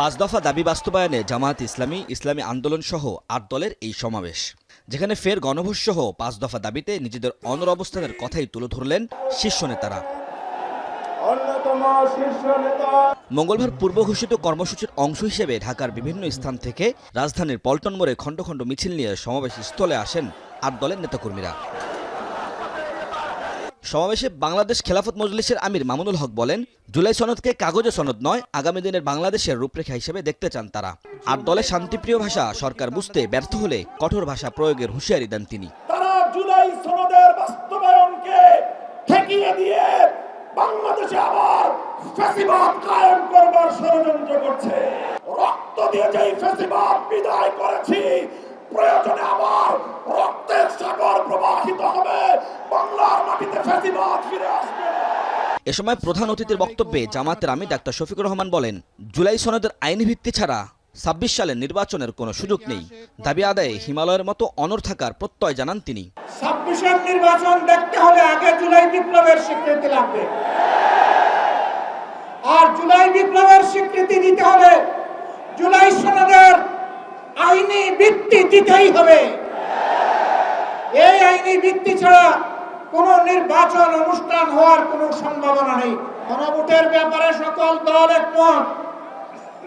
পাঁচ দফা দাবি বাস্তবায়নে জামায়াত ইসলামী ইসলামী আন্দোলন সহ আট দলের এই সমাবেশ। যেখানে ফের গণভোজ সহ পাঁচ দফা দাবিতে নিজেদের অনর অবস্থানের কথাই তুলে ধরলেন শীর্ষ নেতারা। মঙ্গলবার পূর্ব ঘোষিত কর্মসূচির অংশ হিসেবে ঢাকার বিভিন্ন স্থান থেকে রাজধানীর পল্টন মোড়ে খণ্ড খণ্ড মিছিল নিয়ে সমাবেশ স্থলে আসেন আট দলের নেতাকর্মীরা। সমাবেশে বাংলাদেশ খেলাফত মজলিসের আমির মামুনুল হক বলেন, জুলাই সনদকে কাগজে সনদ নয়, আগামী দিনের বাংলাদেশের রূপরেখা হিসেবে দেখতে চান তারা। আর দলের শান্তিপ্রিয় ভাষা সরকার বুঝতে ব্যর্থ হলে কঠোর ভাষা প্রয়োগের হুঁশিয়ারি দেন তিনি। তারা জুলাই সনদের বাস্তবায়নকে ঠেকিয়ে দিয়ে বাংলাদেশে আবার ফ্যাসিবাদ কায়েম করবার ষড়যন্ত্র করছে। রক্ত দিয়ে যেই ফ্যাসিবাদ বিদায় করেছি, প্রয়োজনে আবার রক্তের সাগর প্রবাহিত হবে। বাংলার মাটিতে ফ্যাসিবাদ ফিরে আসবে। এ সময় প্রধান অতিথির বক্তব্যে জামায়াতের আমি ডাক্তার শফিকুর রহমান বলেন জুলাই সনদের আইনি ভিত্তি ছাড়া ছাব্বিশ সালের নির্বাচনের কোনো সুযোগ নেই। দাবি আদায়ে হিমালয়ের মতো অনর থাকার প্রত্যয় জানান তিনি। ছাব্বিশের নির্বাচন দেখতে হলে আগে জুলাই বিপ্লবের স্বীকৃতি লাগবে। আর জুলাই বিপ্লবের স্বীকৃতি দিতে হলে জুলাই সনদের আইনি ভিত্তি দিতেই হবে। এই আইনি ভিত্তি ছাড়া কোন নির্বাচন অনুষ্ঠান হওয়ার কোনো সম্ভাবনা নেই। গণভোটের ব্যাপারে সকল দল একমত।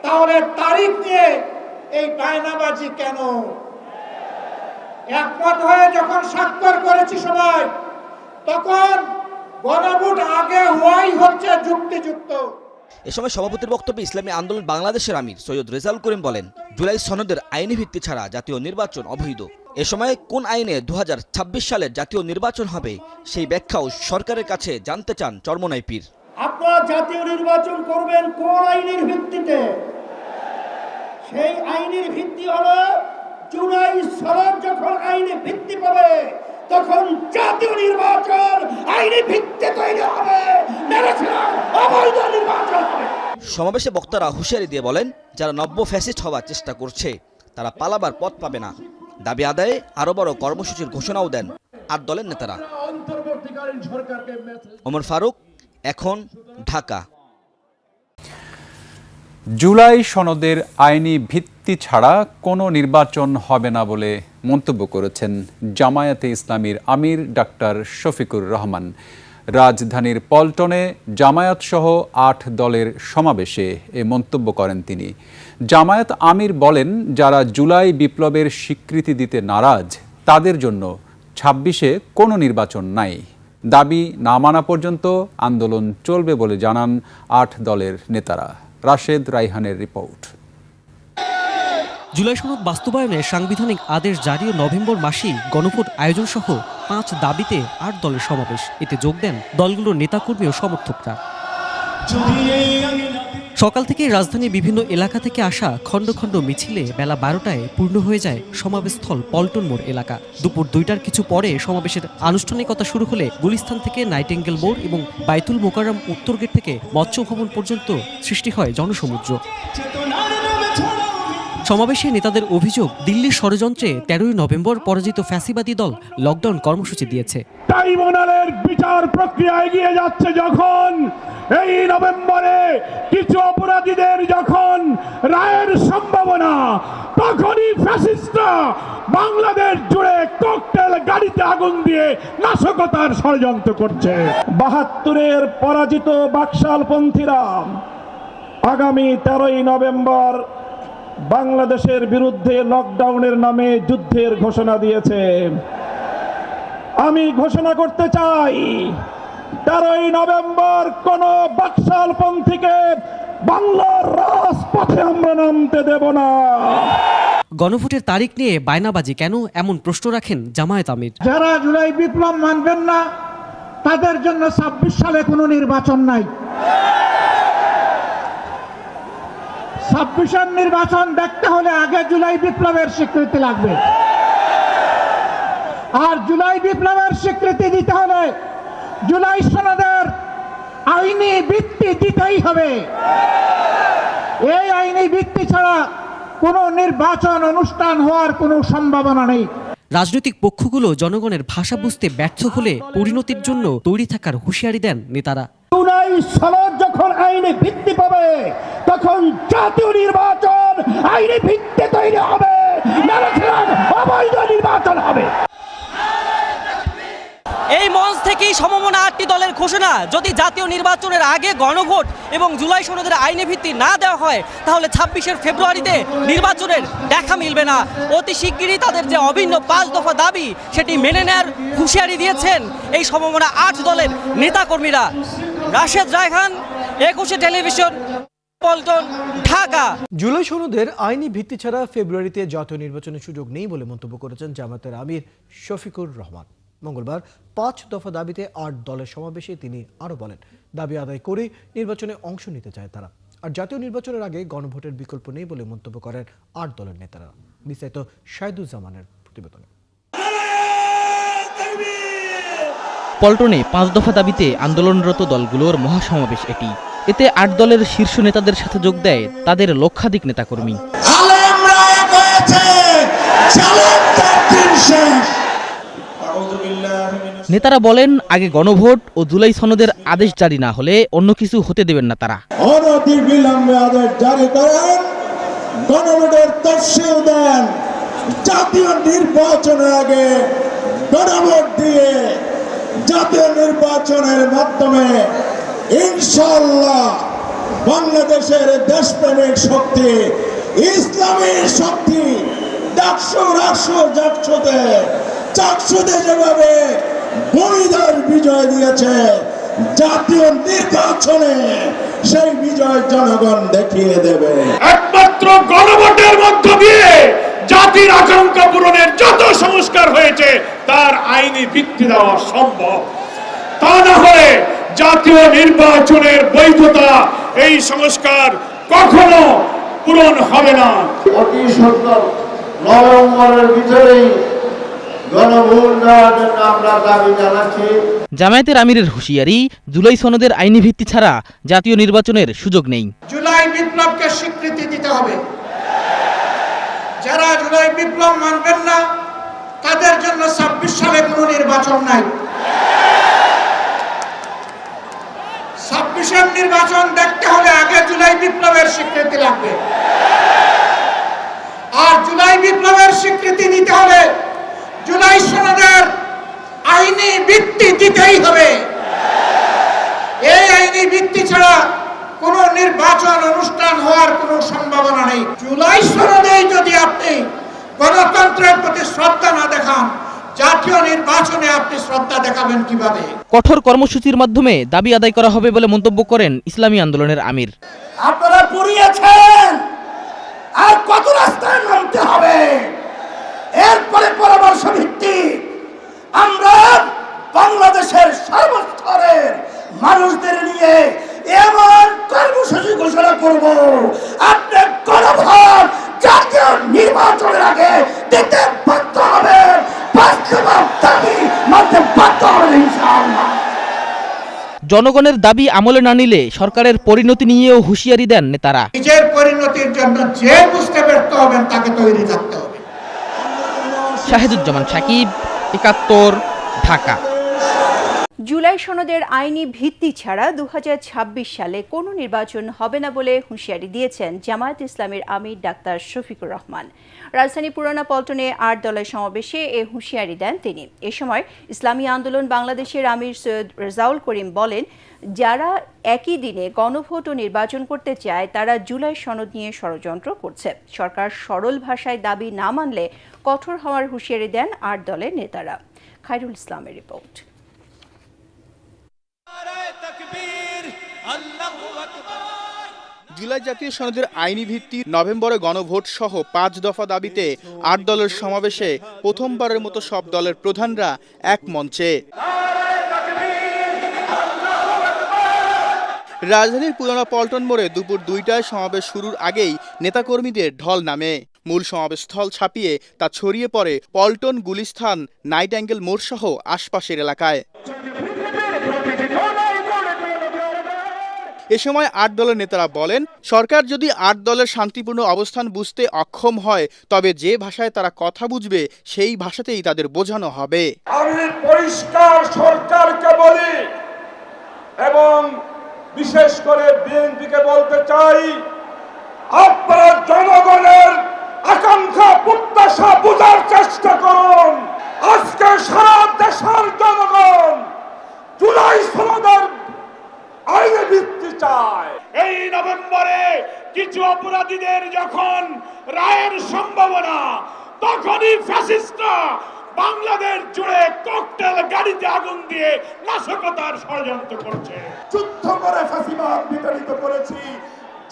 তাহলে তারিখ নিয়ে এই বায়নাবাজি কেন? একমত হয়ে যখন স্বাক্ষর করেছি সবাই, তখন গণভোট আগে হওয়াই হচ্ছে যুক্তিযুক্ত। এ সময় সভাপতির বক্তব্যে ইসলামী আন্দোলন বাংলাদেশের আমির সৈয়দ রেজাউল করিম বলেন, জুলাই সনদের আইনি ভিত্তি ছাড়া জাতীয় নির্বাচন অবৈধ। এ সময় কোন আইনে দু সালের জাতীয় নির্বাচন হবে, সেই ব্যাখ্যাও সরকারের কাছে জানতে চান চরমনাই পীর। আপনারা জাতীয় নির্বাচন করবেন কোন আইনের ভিত্তিতে? সেই আইনের ভিত্তি হলো জুলাই সনদ যখন আইনে ভিত্তি পাবে তখন জাতীয় নির্বাচন আইনি ভিত্তি তৈরি হবে। অবৈধ নির্বাচন হবে। সমাবেশে বক্তারা হুঁশিয়ারি দিয়ে বলেন যারা নব্য ফ্যাসিস্ট হওয়ার চেষ্টা করছে তারা পালাবার পথ পাবে না। দাবি আদায়ে আরও বড় কর্মসূচির ঘোষণাও দেন আট দলের নেতারা। অন্তর্বর্তীকালীন সরকারকে মেসেজ ওমর ফারুক এখন ঢাকা। জুলাই সনদের আইনি ভিত্তি ছাড়া কোনো নির্বাচন হবে না বলে মন্তব্য করেছেন জামায়াতে ইসলামীর আমির ডাক্তার শফিকুর রহমান। রাজধানীর পল্টনে জামায়াত সহ আট দলের সমাবেশে এ মন্তব্য করেন তিনি। জামায়াত আমির বলেন, যারা জুলাই বিপ্লবের স্বীকৃতি দিতে নারাজ, তাদের জন্য ছাব্বিশে কোনো নির্বাচন নাই। দাবি না মানা পর্যন্ত আন্দোলন চলবে বলে জানান আট দলের নেতারা। রাশেদ রাইহানের রিপোর্ট। জুলাই সনদ বাস্তবায়নে সাংবিধানিক আদেশ জারি ও নভেম্বর মাসেই গণভোট আয়োজন সহ পাঁচ দাবিতে আট দলের সমাবেশ। এতে যোগ দেন দলগুলোর নেতাকর্মী ও সমর্থকরা। সকাল থেকে রাজধানীর বিভিন্ন এলাকা থেকে আসা খণ্ড খণ্ড মিছিলে বেলা বারোটায় পূর্ণ হয়ে যায় সমাবেশস্থল পল্টন মোড় এলাকা। দুপুর দুইটার কিছু পরে সমাবেশের আনুষ্ঠানিকতা শুরু হলে গুলিস্তান থেকে নাইটেঙ্গেল মোড় এবং বাইতুল মোকাররম উত্তর গেট থেকে মৎস্য ভবন পর্যন্ত সৃষ্টি হয় জনসমুদ্র। সমাবেশে নেতাদের অভিযোগ, দিল্লির ষড়যন্ত্রে তেরোই নভেম্বর পরাজিত ফ্যাসিবাদী দল লকডাউন কর্মসূচি দিয়েছে। ট্রাইব্যুনালের বিচার প্রক্রিয়া এগিয়ে যাচ্ছে যখন, এই নভেম্বরে কিছু অপরাধীদের যখন রায়ের সম্ভাবনা, তখনই ফ্যাসিস্টরা বাংলাদেশ জুড়ে ককটেল গাড়িতে আগুন দিয়ে নাশকতার ষড়যন্ত্র করছে। বাহাত্তরের পরাজিত বাকশালপন্থীরা আগামী তেরোই নভেম্বর বাংলাদেশের বিরুদ্ধে লকডাউনের নামে যুদ্ধের ঘোষণা দিয়েছে। আমি ঘোষণা করতে চাই তেরোই নভেম্বর কোন বাকশাল পন্থীকে বাংলার রাজপথে আমরা নামতে দেব না। গণভোটের তারিখ নিয়ে বায়নাবাজি কেন এমন প্রশ্ন রাখেন জামায়াত আমির? যারা জুলাই বিপ্লব মানবেন না তাদের জন্য ছাব্বিশ সালে কোনো নির্বাচন নাই। ছাব্বিশের নির্বাচন দেখতে হলে আগে জুলাই বিপ্লবের স্বীকৃতি লাগবে। আর জুলাই বিপ্লবের স্বীকৃতি দিতে হলে জুলাই সনদের আইনি ভিত্তি দিতেই হবে। এই আইনি ভিত্তি ছাড়া কোনো নির্বাচন অনুষ্ঠান হওয়ার কোনো সম্ভাবনা নেই। রাজনৈতিক পক্ষগুলো জনগণের ভাষা বুঝতে ব্যর্থ হলে পরিণতির জন্য তৈরি থাকার হুঁশিয়ারি দেন নেতারা। জুলাই সনদ যখন আইনে ভিত্তি পাবে, তখন জাতীয় নির্বাচন আইনি ভিত্তি তৈরি হবে। অবৈধ নির্বাচন হবে। এই মঞ্চ থেকেই সমমনা আটটি দলের ঘোষণা, যদি জাতীয় নির্বাচনের আগে গণভোট এবং জুলাই সনদের আইনি ভিত্তি না দেওয়া হয়, তাহলে ছাব্বিশের ফেব্রুয়ারিতে নির্বাচনের দেখা মিলবে না। অতি শিগগিরই তাদের যে অভিন্ন পাঁচ দফা দাবি, সেটি মেনে নেয়ার হুঁশিয়ারি দিয়েছেন এই সমমনা আট দলের নেতাকর্মীরা। রাশেদ রায়খান একুশে টেলিভিশন ঢাকা। জুলাই সনদের আইনি ভিত্তি ছাড়া ফেব্রুয়ারিতে জাতীয় নির্বাচনের সুযোগ নেই বলে মন্তব্য করেছেন জামাতের আমির শফিকুর রহমান। মঙ্গলবার পাঁচ দফা দাবিতে আট দলের সমাবেশে তিনি আরও বলেন, দাবি আদায় করে নির্বাচনে অংশ নিতে চায় তারা। আর জাতীয় নির্বাচনের আগে গণভোটের বিকল্প নেই বলে মন্তব্য করেন আট দলের নেতারা। বিস্তারিত শাহিদুজ্জামানের প্রতিবেদনে। পল্টনে পাঁচ দফা দাবিতে আন্দোলনরত দলগুলোর মহাসমাবেশ এটি। এতে আট দলের শীর্ষ নেতাদের সাথে যোগ দেয় তাদের লক্ষাধিক নেতাকর্মী। নেতারা বলেন আগে গণভোট ও জুলাই সনদের আদেশ জারি না হলে অন্য কিছু হতে দেবেন না তারা। আদেশ জারি করেন গণভোটের তফসিল দেন। জাতীয় নির্বাচনের আগে গণভোট দিয়ে জাতীয় নির্বাচনের মাধ্যমে ইনশাল্লাহ বাংলাদেশের দেশপ্রেমিক শক্তি, ইসলামী শক্তি যেভাবে বলিদার বিজয় দিয়েছে, জাতীয় নির্বাচনে সেই বিজয় জনগণ দেখিয়ে দেবে। একমাত্র গণভোটের মধ্য দিয়ে জাতির আকাঙ্ক্ষা পূরণের যত সংস্কার হয়েছে তার আইনি ভিত্তি দেওয়া সম্ভব। তা না হলে জাতীয় নির্বাচনের বৈধতা এই সংস্কার কখনো পূরণ হবে না। অতি সত্তর নভেম্বরের ভিতরেই জামায়াতের আমিরের হুঁশিয়ারি জুলাই সনদের আইনি ভিত্তি ছাড়া জাতীয় নির্বাচনের সুযোগ নেই। জুলাই বিপ্লবকে স্বীকৃতি দিতে হবে। যারা জুলাই বিপ্লব মানবেন না, তাদের জন্য ছাব্বিশ সালে কোনো নির্বাচন নাই। ছাব্বিশের নির্বাচন দেখতে হলে আগে জুলাই বিপ্লবের স্বীকৃতি লাগবে। আর জুলাই বিপ্লবের স্বীকৃতি দিতে হলে জুলাই সনদের আইনি ভিত্তি দিতেই হবে। এই আইনি ভিত্তি ছাড়া কোন নির্বাচন অনুষ্ঠান হওয়ার কোন সম্ভাবনা নেই। জুলাই সনদেই যদি আপনি গণতন্ত্রের প্রতি শ্রদ্ধা না দেখান জাতীয় নির্বাচনে আপনি শ্রদ্ধা দেখাবেন কীভাবে? কঠোর কর্মসূচির মাধ্যমে দাবি আদায় করা হবে বলে মন্তব্য করেন ইসলামী আন্দোলনের আমির। আপনারা পুড়িয়েছেন। আর কত রাস্তায় নামতে হবে? এরপরে পরামর্শ ভিত্তিক আমরা বাংলাদেশের সর্বস্তরের মানুষদের নিয়ে কর্মসূচি ঘোষণা করব। আপনি গণভোট জাতীয় নির্বাচনের আগে দিতে বাধ্য হবেন। বাস্তব দাবি মানতে বাধ্য হবেন ইনশাআল্লাহ। জনগণের দাবি আমলে না নিলে সরকারের পরিণতি নিয়েও হুঁশিয়ারি দেন নেতারা। নিজের পরিণতির জন্য যে বুঝতে ব্যর্থ হবেন তাকে তৈরি থাকতে হবে। শাহেদুজ্জামান সাকিব একাত্তর ঢাকা। জুলাই সনদের আইনি ভিত্তি ছাড়া দু হাজার ছাব্বিশ সালে কোনো নির্বাচন হবে না বলে হুঁশিয়ারি দিয়েছেন জামায়াত ইসলামের আমির ডাক্তার শফিকুর রহমান। রাজধানী পুরানা পল্টনে আট দলের সমাবেশে এ হুঁশিয়ারি দেন তিনি। এ সময় ইসলামী আন্দোলন বাংলাদেশের আমির সৈয়দ রেজাউল করিম বলেন, যারা একই দিনে গণভোট ও নির্বাচন করতে চায়, তারা জুলাই সনদ নিয়ে ষড়যন্ত্র করছে। সরকার সরল ভাষায় দাবি না মানলে কঠোর হওয়ার হুঁশিয়ারি দেন আট দলের নেতারা। খায়রুল ইসলামের রিপোর্ট। জুলাই জাতীয় সনদের আইনি ভিত্তি নভেম্বরে গণভোট সহ পাঁচ দফা দাবিতে আট দলের সমাবেশে প্রথমবারের মতো সব দলের প্রধানরা এক মঞ্চে। রাজধানীর পুরানো পল্টন মোড়ে দুপুর দুইটায় সমাবেশ শুরুর আগেই নেতাকর্মীদের ঢল নামে। মূল সমাবেশস্থল ছাপিয়ে তা ছড়িয়ে পড়ে পল্টন গুলিস্থান, নাইট অ্যাঙ্গেল মোড় সহ আশপাশের এলাকায়। এ সময় আট দলের নেতারা বলেন, সরকার যদি আট দলের শান্তিপূর্ণ অবস্থান বুঝতে অক্ষম হয়, তবে যে ভাষায় তারা কথা বুঝবে, সেই ভাষাতেই তাদের বোঝানো হবে। আমি পরিষ্কার সরকারকে বলি, এবং বিশেষ করে বিএনপিকে বলতে চাই, আপনারা জনগণের আকাঙ্ক্ষা, প্রত্যাশা বোঝার চেষ্টা করুন। আজকে সারা দেশের জনগণ জুলাই সনদের আইনে ভিত্তি চায় এই নভেম্বরে কিছু অপরাধীদের যখন রায়ের সম্ভাবনা তখনই ফ্যাসিস্টরা বাংলাদেশ জুড়ে ককটেল গাড়িতে আগুন দিয়ে নাশকতার ষড়যন্ত্র করছে। যুদ্ধ করে ফাঁসিবাদ বিতাড়িত করেছি।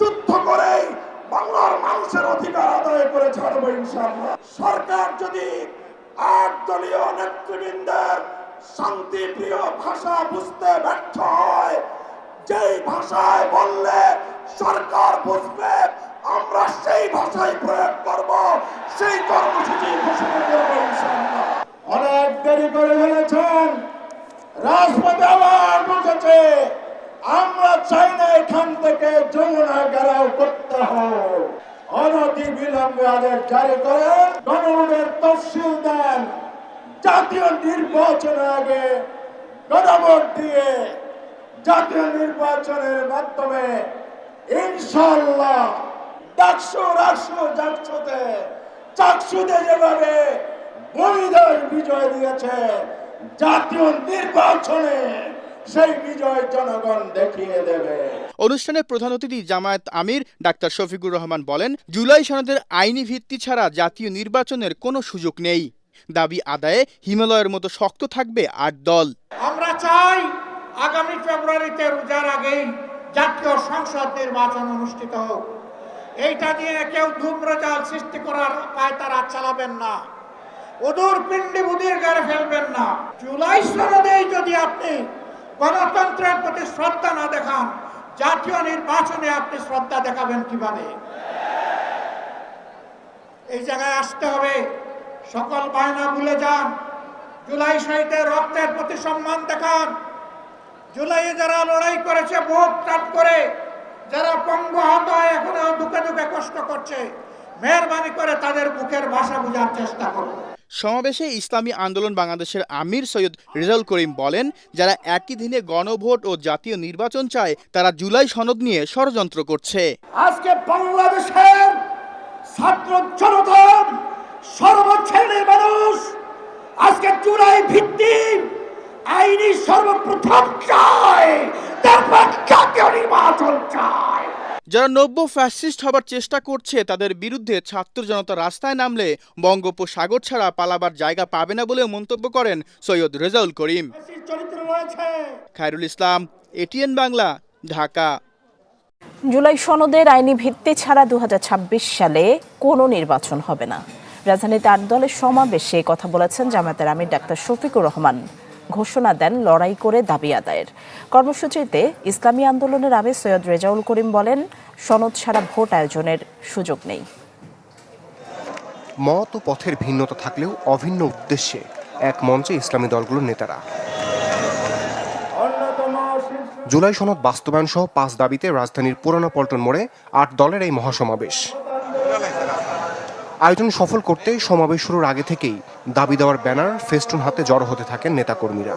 যুদ্ধ করেই বাংলার মানুষের অধিকার আদায় করে ছাড়বো ইনশাআল্লাহ। সরকার যদি আট দলীয় নেতৃবৃন্দের শান্তিপ্রিয় ভাষা বুঝতে ব্যর্থ যেই ভাষায় বললে সরকার বুঝবে, আমরা সেই ভাষায় প্রয়োগ করব, সেই কর্মসূচি ঘোষণা করব অনেক দেরি করে ফেলেছেন, রাজপথে আবার আমরা চাই না এখান থেকে যমুনা গেরাও করতে হোক। অনতি বিলম্বে আদেশ জারি করেন, গণভোটের তফসিল দেন। জাতীয় নির্বাচনের আগে গণভোট দিয়ে জাতীয় নির্বাচনের মাধ্যমে ইনশাল্লাহ ডাকসু রাকসু জাকসুতে চাকসুতে যেভাবে বলিদান বিজয় দিয়েছে জাতীয় নির্বাচনে সেই বিজয় জনগণ দেখিয়ে দেবে। অনুষ্ঠানে প্রধান অতিথি জামায়াত আমির ডাক্তার শফিকুর রহমান বলেন জুলাই সনদের আইনি ভিত্তি ছাড়া জাতীয় নির্বাচনের কোনো সুযোগ নেই। দাবি আদায়ে হিমালয়ের মতো শক্ত থাকবে আট দল। আমরা চাই আগামী ফেব্রুয়ারিতে রোজার আগেই জাতীয় সংসদ নির্বাচন অনুষ্ঠিত হোক। এইটা নিয়ে কেউ ধূম্রজাল সৃষ্টি করার পায় তারা চালাবেন না। ওদূর পিণ্ডি বুদির গাড়ে ফেলবেন না। জুলাই সনদেই যদি আপনি গণতন্ত্রের প্রতি শ্রদ্ধা না দেখান, জাতীয় নির্বাচনে আপনি শ্রদ্ধা দেখাবেন কীভাবে? এই জায়গায় আসতে হবে। সকল বায়না ভুলে যান। জুলাই শহীদের রক্তের প্রতি সম্মান দেখান। জুলাইয়ে যারা লড়াই করেছে বুক টান করে যারা পঙ্গু হত এখনও দুঃখে দুঃখে কষ্ট করছে মেহরবানি করে তাদের বুকের ভাষা বোঝার চেষ্টা করুন। সমাবেশে ইসলামী আন্দোলন বাংলাদেশের আমির সৈয়দ রেজাউল করিম বলেন যারা একই দিনে গণভোট ও জাতীয় নির্বাচন চায় তারা জুলাই সনদ নিয়ে ষড়যন্ত্র করছে। আজকে বাংলাদেশের ছাত্র জনতা সর্বশ্রেণীর মানুষ আজকে চূড়াই ভিত্তি আইনি সর্বপ্রথম চায় তারপর জাতীয় নির্বাচন চায় যারা নব্য ফ্যাসিস্ট হবার চেষ্টা করছে তাদের বিরুদ্ধে ছাত্র জনতা রাস্তায় নামলে বঙ্গোপসাগর ছাড়া পালাবার জায়গা পাবে না বলে মন্তব্য করেন সৈয়দ রেজাউল করিম। খায়রুল ইসলাম এটিএন বাংলা ঢাকা। জুলাই সনদের আইনি ভিত্তি ছাড়া দু হাজার ছাব্বিশ সালে কোনো নির্বাচন হবে না। রাজধানীতে আট দলের সমাবেশে কথা বলেছেন জামায়াতের আমির ডাক্তার শফিকুর রহমান। ঘোষণা দেন লড়াই করে দাবি আদায়ের। কর্মসূচিতে ইসলামী আন্দোলনের আমির সৈয়দ রেজাউল করিম বলেন সনদ ছাড়া ভোট আয়োজনের সুযোগ নেই। মত ও পথের ভিন্নতা থাকলেও অভিন্ন উদ্দেশ্যে এক মঞ্চে ইসলামী দলগুলোর নেতারা। জুলাই সনদ বাস্তবায়ন সহ পাঁচ দাবিতে রাজধানীর পুরানো পল্টন মোড়ে আট দলের এই মহাসমাবেশ। আয়োজন সফল করতে সমাবেশ শুরুর আগে থেকেই দাবি দেওয়ার ব্যানার ফেস্টুন হাতে জড়ো হতে থাকেন নেতাকর্মীরা।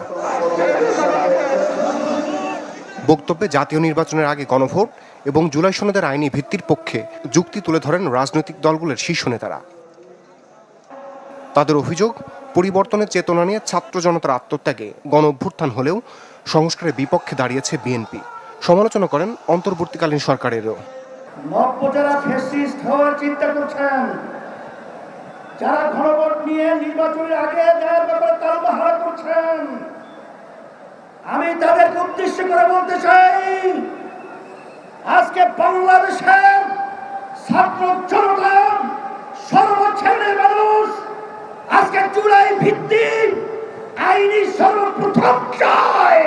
বক্তব্যে জাতীয় নির্বাচনের আগে গণভোট এবং জুলাই সনদের আইনি ভিত্তির পক্ষে যুক্তি তুলে ধরেন রাজনৈতিক দলগুলোর শীর্ষ নেতারা। তাদের অভিযোগ, পরিবর্তনের চেতনা নিয়ে ছাত্র জনতার আত্মত্যাগে গণ অভ্যুত্থান হলেও সংস্কারের বিপক্ষে দাঁড়িয়েছে বিএনপি। সমালোচনা করেন অন্তর্বর্তীকালীন সরকারেরও। নব্য যারা ফেসিস্ট হওয়ার চিন্তা করছেন। যারা ঘনভোট নিয়ে নির্বাচনের আগে দেওয়ার ব্যাপারে তালবাহারা করছেন, আমি তাদেরকে উদ্দেশ্য করে বলতে চাই, আজকে বাংলাদেশের ছাত্র জনতা সর্বশ্রেণীর মানুষ আজকে চূড়াই ভিত্তি আইনি সর্বপ্রথম চায়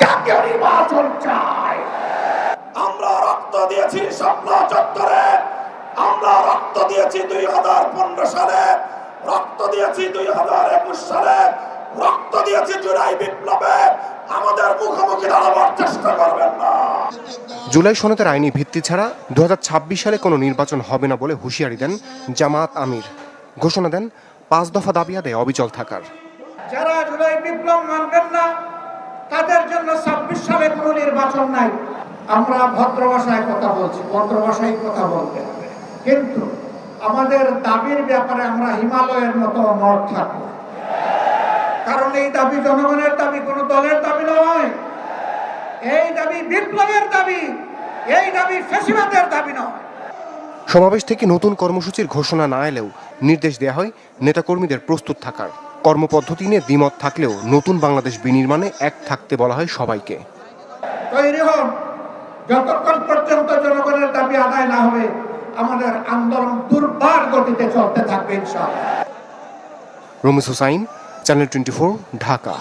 জাতীয় নির্বাচন চায়। আমরা রক্ত দিয়েছি স্বপ্ন চত্বরে। আমরা রক্ত দিয়েছি দুই হাজার পনেরো সালে রক্ত দিয়েছি দুই হাজার একুশ সালে রক্ত দিয়েছি জুলাই বিপ্লবে। আমাদের মুখোমুখি দাঁড়াবার চেষ্টা করবেন না। জুলাই সনদের আইনি ভিত্তি ছাড়া দুহাজার ছাব্বিশ সালে কোনো নির্বাচন হবে না বলে হুঁশিয়ারি দেন জামাত আমির। ঘোষণা দেন পাঁচ দফা দাবি আদায় অবিচল থাকার। যারা জুলাই বিপ্লব মানবেন না তাদের জন্য ছাব্বিশ সালে কোনো নির্বাচন নাই। আমরা ভদ্র ভাষায় কথা বলছি ভদ্র ভাষায় কথা হবে কিন্তু আমাদের দাবির ব্যাপারে আমরা হিমালয়ের মতো অমর থাকব। কারণ এই দাবি জনগণের দাবি কোনো দলের দাবি নয়। এই দাবি বিপ্লবের দাবি এই দাবি ফেসিবাদের দাবি নয়। সমাবেশ থেকে নতুন কর্মসূচির ঘোষণা না এলেও নির্দেশ দেওয়া হয় নেতাকর্মীদের প্রস্তুত থাকার। কর্মপদ্ধতি নিয়ে দ্বিমত থাকলেও নতুন বাংলাদেশ বিনির্মাণে এক থাকতে বলা হয় সবাইকে। তৈরি হন যতক্ষণ পর্যন্ত জনগণের দাবি আদায় না হবে আমাদের আন্দোলন দুর্বার গতিতে চলতে থাকবে ইনশাআল্লাহ। Ramis Hussain channel twenty Dhaka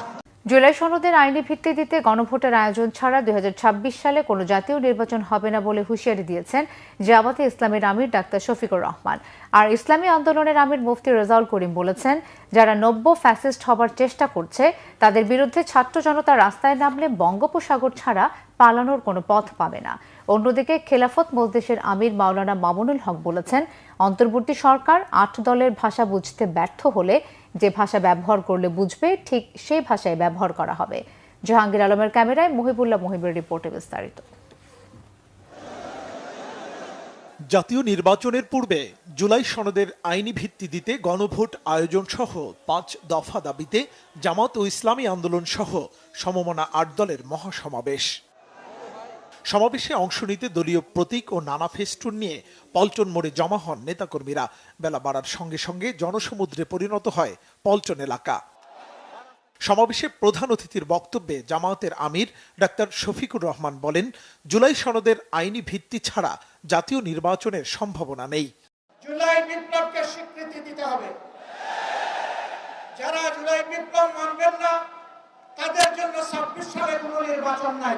July সনদের আইনি ভিত্তি দিতে গণভোটের আয়োজন ছাড়া দুই হাজার ছাব্বিশ সালে কোনো জাতীয় নির্বাচন হবে না বলে হুঁশিয়ারি দিয়েছেন জামাতে ইসলামের আমির ডাক্তার শফিকুর রহমান। আর ইসলামী আন্দোলনের আমির মুফতি রেজাউল করিম বলেছেন, যারা নব্য ফ্যাসিস্ট হবার চেষ্টা করছে, তাদের বিরুদ্ধে ছাত্র জনতা রাস্তায় নামলে বঙ্গোপসাগর ছাড়া পালানোর কোনো পথ পাবে না। অন্যদিকে খেলাফত মজলিসের আমির মাওলানা মামুনুল হক বলেছেন, অন্তর্বর্তী সরকার আট দলের ভাষা বুঝতে ব্যর্থ হলে যে ভাষা ব্যবহার করলে বুঝবে, ঠিক সেই ভাষায় ব্যবহার করা হবে। জাহাঙ্গীর আলমের ক্যামেরায় মহিবুল্লাহ মহিবের রিপোর্টে বিস্তারিত। জাতীয় নির্বাচনের পূর্বে জুলাই সনদের আইনি ভিত্তি দিতে গণভোট আয়োজন সহ পাঁচ দফা দাবিতে জামাত ও ইসলামী আন্দোলন সহ সমমনা আট দলের মহাসমাবেশ। সমাবেশে অংশ নিতে দলীয় প্রতীক ও নানা ফেস্টুন নিয়ে পল্টন মোড়ে জমা হন নেতাকর্মীরা। বেলা বাড়ার সঙ্গে সঙ্গে জনসমুদ্রে পরিণত হয় পল্টন এলাকা। সমাবেশে প্রধান অতিথির বক্তব্যে জামায়াতের আমির ডাক্তার শফিকুর রহমান বলেন, জুলাই সনদের আইনি ভিত্তি ছাড়া জাতীয় নির্বাচনের সম্ভাবনা নেই। জুলাই বিপ্লবকে স্বীকৃতি দিতে হবে। যারা জুলাই বিপ্লব মানবেন না, তাদের জন্য ছাব্বিশ সালে কোনো নির্বাচন নাই।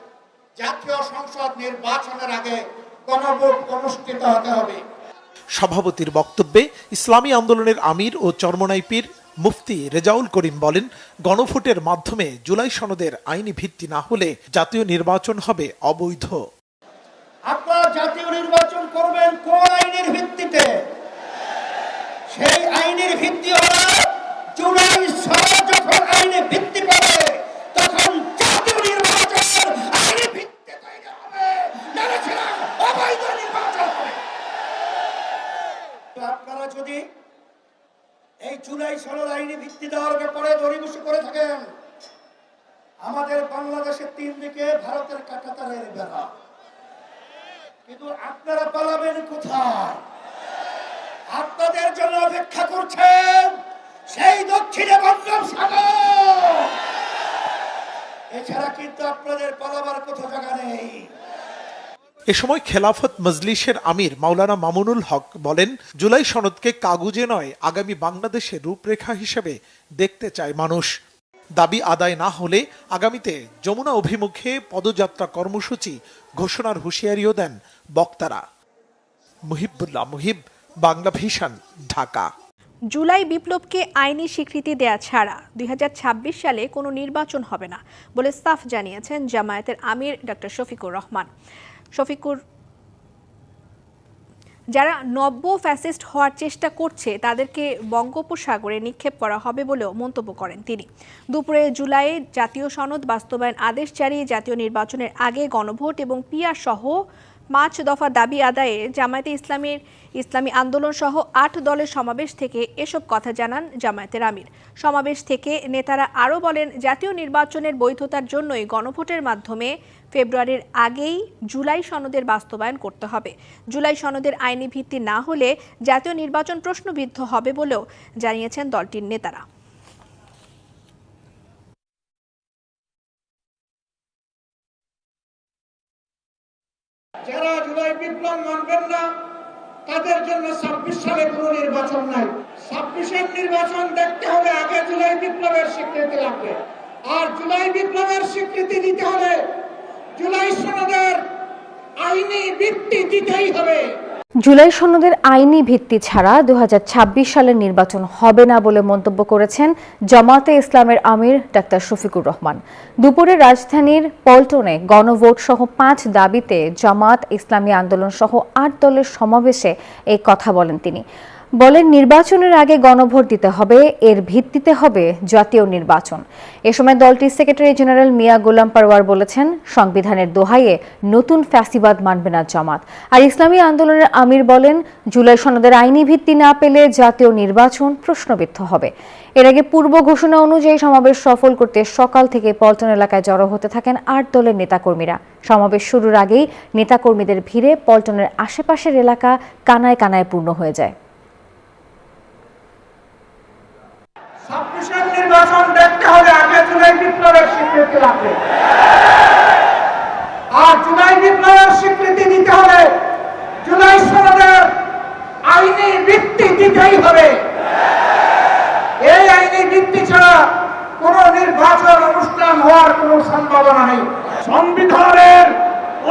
জাতীয় সংসদ নির্বাচনের আগে গণভোট অনুষ্ঠিত হতে হবে। সভাপতির বক্তব্যে ইসলামী আন্দোলনের আমির ও চরমনাই পীর মুফতি রেজাউল করিম বলেন গণভোটের মাধ্যমে জুলাই সনদের আইনি ভিত্তি না হলে জাতীয় নির্বাচন হবে অবৈধ। আপনারা জাতীয় নির্বাচন করবেন কোন আইনের ভিত্তিতে? সেই আইনের ভিত্তি হলো জুলাই সনদ যখন আইনে ভিত্তি পাবে তখন জাতীয় নির্বাচন আইনি ভিত্তি তৈরি হবে নাহলে সেটা অবৈধ নির্বাচন হবে তো আপনারা যদি এই জুলাই সনদ আইনি ভিত্তি দেওয়ার ব্যাপারে দরিবসি করে থাকেন, আমাদের বাংলাদেশের তিন দিকে ভারতের কাটাতারের বেড়া। কিন্তু আপনারা পালাবেন কোথায়? আপনাদের জন্য অপেক্ষা করছেন সেই দক্ষিণে বঙ্গোপসাগর এছাড়া কিন্তু আপনাদের পালাবার কোথাও জায়গা নেই। এ সময় খেলাফত মজলিসের আমির মাওলানা মামুনুল হক বলেন, জুলাই সনদকে কাগুজে নয়, আগামী বাংলাদেশের রূপরেখা হিসেবে দেখতে চায় মানুষ। দাবি আদায় না হলে আগামীতে যমুনা অভিমুখে পদযাত্রা কর্মসূচি ঘোষণার হুঁশিয়ারিও দেন বক্তারা। মুহিবুল্লাহ মুহিব, বাংলা ভিশন, ঢাকা। জুলাই বিপ্লবকে আইনি স্বীকৃতি দেয়া ছাড়া দুই হাজার ছাব্বিশ সালে কোনো নির্বাচন হবে না বলে সাফ জানিয়েছেন জামায়াতের আমির ডক্টর শফিকুর রহমান। শফিকুর, যারা নব্য ফ্যাসিস্ট হওয়ার চেষ্টা করছে, তাদেরকে বঙ্গোপসাগরে নিক্ষেপ করা হবে বলেও মন্তব্য করেন তিনি। দুপুরে জুলাইয়ে জাতীয় সনদ বাস্তবায়ন আদেশ জারি, জাতীয় নির্বাচনের আগে গণভোট এবং পিয়া সহ পাঁচ দফা দাবি আদায়ে জামায়াতে ইসলামের ইসলামী আন্দোলন সহ আট দলের সমাবেশ থেকে এসব কথা জানান জামায়াতের আমির। সমাবেশ থেকে নেতারা আরও বলেন, জাতীয় নির্বাচনের বৈধতার জন্যই গণভোটের মাধ্যমে ফেব্রুয়ারির আগেই জুলাই সনদের বাস্তবায়ন করতে হবে। জুলাই সনদের আইনি ভিত্তি না হলে জাতীয় নির্বাচন প্রশ্নবিদ্ধ হবে বলেও জানিয়েছেন দলটির নেতারা। যারা জুলাই বিপ্লব মানবেন না, তাদের জন্য ছাব্বিশ সালে কোনো নির্বাচন নাই। ছাব্বিশের নির্বাচন দেখতে হবে আগে জুলাই বিপ্লবের স্বীকৃতি লাগবে। আর জুলাই বিপ্লবের স্বীকৃতি দিতে হলে জুলাই সনদের আইনি ভিত্তি দিতেই হবে। জুলাই সনদের আইনি ভিত্তি ছাড়া দু হাজার ছাব্বিশ সালের নির্বাচন হবে না বলে মন্তব্য করেছেন জামাতে ইসলামের আমির ডাক্তার শফিকুর রহমান। দুপুরে রাজধানীর পল্টনে গণভোট সহ পাঁচ দাবিতে জামাত ইসলামী আন্দোলন সহ আট দলের সমাবেশে এই কথা বলেন তিনি। বলেন নির্বাচনের আগে গণভোট দিতে হবে, এর ভিত্তিতে হবে জাতীয় নির্বাচন। এ সময় দলটির সেক্রেটারি জেনারেল মিয়া গোলাম পারওয়ার বলেছেন, সংবিধানের দোহাইয়ে নতুন ফ্যাসিবাদ মানবে না জামাত। আর ইসলামী আন্দোলনের আমির বলেন, জুলাই সনদের আইনি ভিত্তি না পেলে জাতীয় নির্বাচন প্রশ্নবিদ্ধ হবে। এর আগে পূর্ব ঘোষণা অনুযায়ী সমাবেশ সফল করতে সকাল থেকে পল্টন এলাকায় জড়ো হতে থাকেন আট দলের নেতাকর্মীরা। সমাবেশ শুরুর আগেই নেতাকর্মীদের ভিড়ে পল্টনের আশেপাশের এলাকা কানায় কানায় পূর্ণ হয়ে যায়। ছাব্বিশের নির্বাচন দেখতে হলে আগে জুলাই বিপ্লবের স্বীকৃতি লাগবে। আর জুলাই বিপ্লবের স্বীকৃতি দিতে হলে জুলাই সনদের আইনি ভিত্তি দিতেই হবে। এই আইনি ভিত্তি ছাড়া কোন নির্বাচন অনুষ্ঠান হওয়ার কোনো সম্ভাবনা নেই। সংবিধানের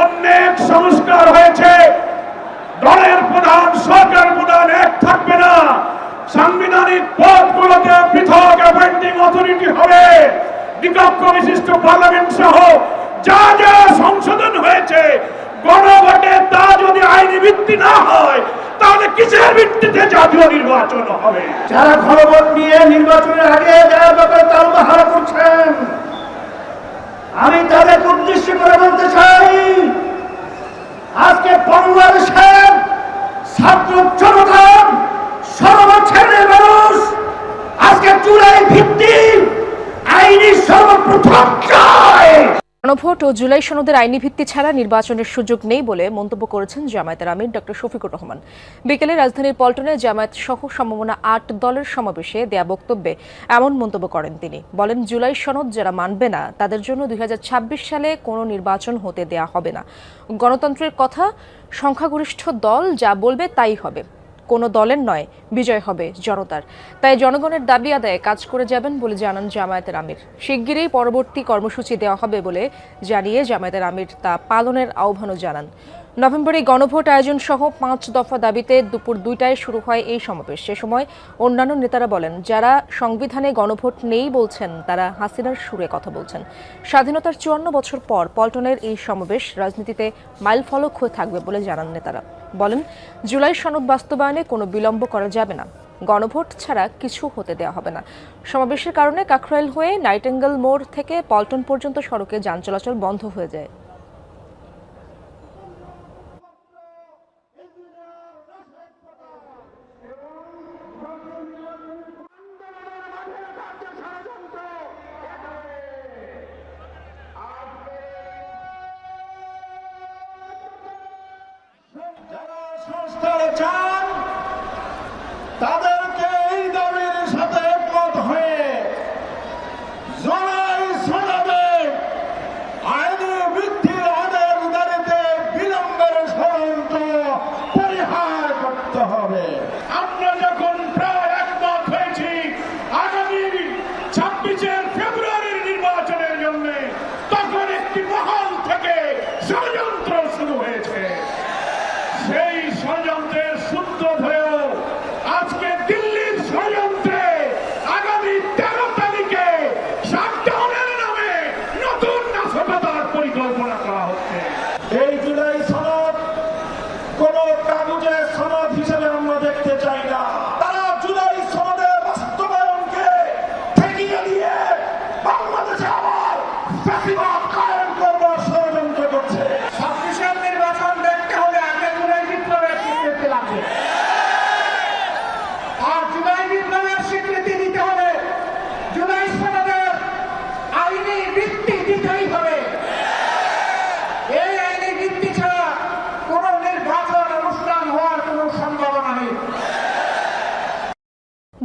অনেক সংস্কার হয়েছে। দলের প্রধান, সরকার প্রধান এক থাকবে না। সাংবিধানিক পদগুলোতে পৃথক অ্যাপয়েন্টিং অথরিটি হবে। দ্বিকক্ষ বিশিষ্ট পার্লামেন্ট সহ যা যা সংশোধন হয়েছে, গণভোটে তা যদি আইনি ভিত্তি না হয়, তাহলে কিসের ভিত্তিতে জাতীয় নির্বাচন হবে? যারা গণভোট নিয়ে নির্বাচনের আগে যাওয়ার ব্যাপারে তাল বাহারা করছেন, আমি তাদেরকে উদ্দেশ্য করে বলতে চাই, আজকে বাংলাদেশের ছাত্র জনতা সর্বছেড়ে মানুষ আজকে আইনি সর্বপ্রথম গণভোট ও জুলাই সনদের আইনি ভিত্তি ছাড়া নির্বাচনের সুযোগ নেই বলে মন্তব্য করেছেন জামায়াতের আমির ডক্টর শফিকুর রহমান। বিকেলে রাজধানীর পল্টনে জামায়াত সহ সম্ভাবনা আট দলের সমাবেশে দেয়া বক্তব্যে এমন মন্তব্য করেন তিনি। বলেন, জুলাই সনদ যারা মানবে না, তাদের জন্য দুই হাজার ছাব্বিশ সালে কোনো নির্বাচন হতে দেয়া হবে না। গণতন্ত্রের কথা, সংখ্যাগরিষ্ঠ দল যা বলবে তাই হবে। কোনো দলের নয়, বিজয় হবে জনতার। তাই জনগণের দাবি আদায়ে কাজ করে যাবেন বলে জানান জামায়াতের আমির। শিগগিরই পরবর্তী কর্মসূচি দেওয়া হবে বলে জানিয়ে জামায়াতের আমির তা পালনের আহ্বানও জানান। নভেম্বরে গণভোট আয়োজন সহ পাঁচ দফা দাবিতে দুপুর দুইটায় শুরু হয় এই সমাবেশ। সে সময় অন্যান্য নেতারা বলেন, যারা সংবিধানে গণভোট নেই বলছেন, তারা হাসিনার সুরে কথা বলছেন। স্বাধীনতার চুয়ান্ন বছর পর পল্টনের এই সমাবেশ রাজনীতিতে মাইলফলক হয়ে থাকবে বলে জানান নেতারা। বলেন, জুলাই সনদ বাস্তবায়নে কোনো বিলম্ব করা যাবে না। গণভোট ছাড়া কিছু হতে দেওয়া হবে না। সমাবেশের কারণে কাকরাইল হয়ে নাইটেঙ্গেল মোড় থেকে পল্টন পর্যন্ত সড়কে যান চলাচল বন্ধ হয়ে যায়।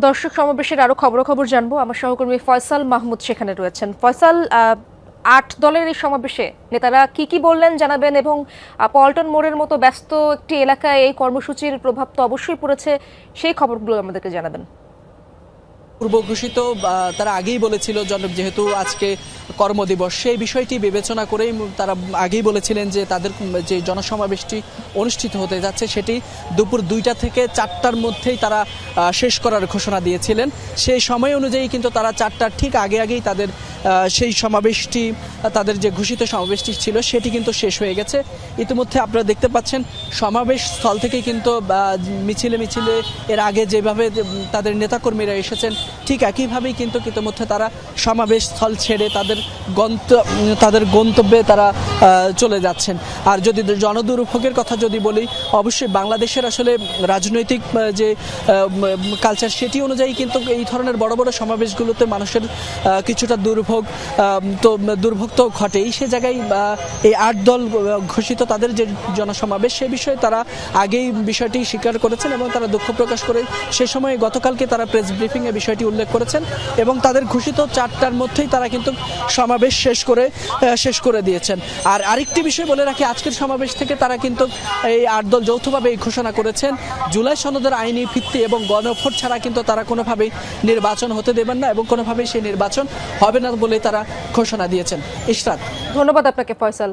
দর্শক সমাবেশের আরও খবর জানব। আমার সহকর্মী ফয়সাল মাহমুদ সেখানে রয়েছেন। ফয়সাল আট দলের এই সমাবেশে নেতারা কি কি বললেন জানাবেন এবং পল্টন মোড়ের মতো ব্যস্ত একটি এলাকায় এই কর্মসূচির প্রভাব তো অবশ্যই পড়েছে, সেই খবরগুলো আমাদেরকে জানাবেন। পূর্ব ঘোষিত তারা আগেই বলেছিল যেহেতু আজকে কর্মদিবস, সেই বিষয়টি বিবেচনা করেই তারা আগেই বলেছিলেন যে তাদের, যে জনসমাবেশটি অনুষ্ঠিত হতে যাচ্ছে, সেটি দুপুর দুইটা থেকে চারটার মধ্যেই তারা শেষ করার ঘোষণা দিয়েছিলেন। সেই সময় অনুযায়ী কিন্তু তারা চারটার ঠিক আগে আগেই তাদের সেই সমাবেশটি, তাদের যে ঘোষিত সমাবেশটি ছিল, সেটি কিন্তু শেষ হয়ে গেছে। ইতিমধ্যে আপনারা দেখতে পাচ্ছেন, সমাবেশ স্থল থেকে কিন্তু মিছিলে মিছিলে এর আগে যেভাবে তাদের নেতাকর্মীরা এসেছেন ঠিক একইভাবেই কিন্তু ইতিমধ্যে তারা সমাবেশ স্থল ছেড়ে তাদের গন্ত তাদের গন্তব্যে তারা চলে যাচ্ছেন। আর যদি জনদুর্ভোগের কথা যদি বলি, অবশ্যই বাংলাদেশের আসলে রাজনৈতিক যে কালচার সেটি অনুযায়ী কিন্তু এই ধরনের বড় বড় সমাবেশগুলোতে মানুষের কিছুটা দুর্ভোগ তো দুর্ভোগ তো ঘটেই। সে জায়গায় এই আট দল ঘোষিত তাদের যে জনসমাবেশ, সে বিষয়ে তারা আগেই বিষয়টি স্বীকার করেছেন এবং তারা দুঃখ প্রকাশ করে সে সময় গতকালকে তারা প্রেস ব্রিফিংয়ে বিষয়টি উল্লেখ করেছেন এবং তাদের ঘোষিত চারটার মধ্যেই তারা কিন্তু সমাবেশ শেষ করে শেষ করে দিয়েছেন। আর আরেকটি বিষয় বলে রাখি, আজকের সমাবেশ থেকে তারা কিন্তু এই আট দল যৌথভাবে এই ঘোষণা করেছেন। জুলাই সনদের আইনি ভিত্তি এবং গণভোট ছাড়া কিন্তু তারা কোনোভাবেই নির্বাচন হতে দেবেন না এবং কোনোভাবেই সেই নির্বাচন হবে না বলে তারা ঘোষণা দিয়েছেন। ইশরাত। ধন্যবাদ আপনাকে, ফয়সাল।